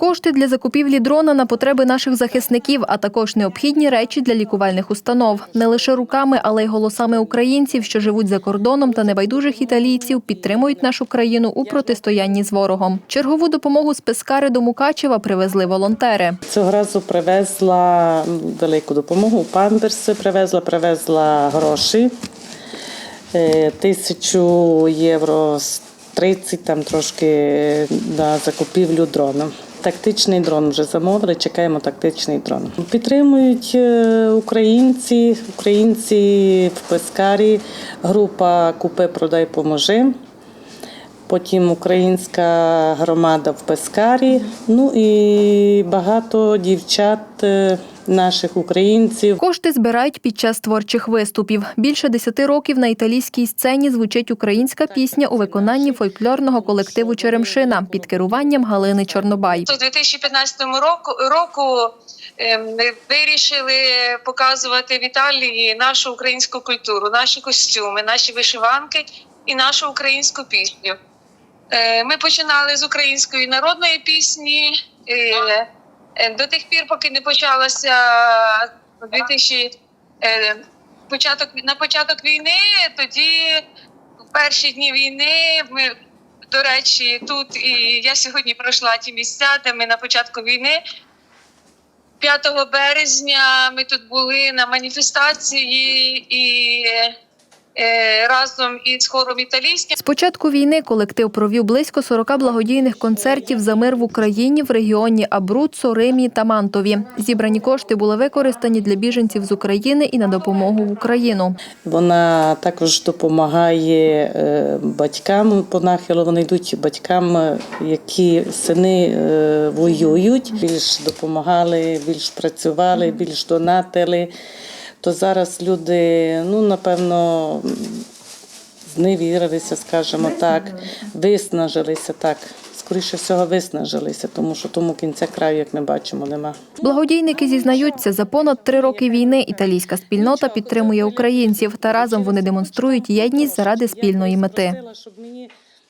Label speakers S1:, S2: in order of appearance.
S1: Кошти для закупівлі дрона на потреби наших захисників, а також необхідні речі для лікувальних установ. Не лише руками, але й голосами українців, що живуть за кордоном та небайдужих італійців, підтримують нашу країну у протистоянні з ворогом. Чергову допомогу з Пескари до Мукачева привезли волонтери.
S2: Цього разу привезла велику допомогу. Памперси привезла, привезла гроші. Е, Тисячу євро, з 30 там трошки на закупівлю дрона. Тактичний дрон вже замовили, чекаємо тактичний дрон. Підтримують е, українці, українці в Пескарі, група Купи, продай, поможи. Потім українська громада в Пескарі. Ну і багато дівчат е, наших українців.
S1: Кошти збирають під час творчих виступів. Більше десяти років на італійській сцені звучить українська пісня у виконанні фольклорного колективу Черемшина під керуванням Галини Чорнобай.
S3: У 2015 року, року ем, ми вирішили показувати в Італії нашу українську культуру, наші костюми, наші вишиванки і нашу українську пісню. Е, Ми починали з української народної пісні. Е, е, До тих пір, поки не почалася 2000, е, початок на початок війни, тоді в перші дні війни ми до речі, тут і я сьогодні пройшла ті місця, де ми на початку війни. 5 березня ми тут були на маніфестації і е, разом із хором італійським.
S1: З початку війни колектив провів близько 40 благодійних концертів за мир в Україні в регіоні Абруццо, Римі та Мантові. Зібрані кошти були використані для біженців з України і на допомогу в Україну.
S2: Вона також допомагає е, батькам по нахилу. Вони йдуть батькам, е, які сини е, воюють. Більш допомагали, більш працювали, більш донатили. То зараз люди, ну напевно, зневірилися, скажімо так, виснажилися так. Скоріше всього, виснажилися, тому що тому кінця краю, як ми бачимо, нема.
S1: Благодійники зізнаються, за понад три роки війни італійська спільнота підтримує українців та разом вони демонструють єдність заради спільної мети.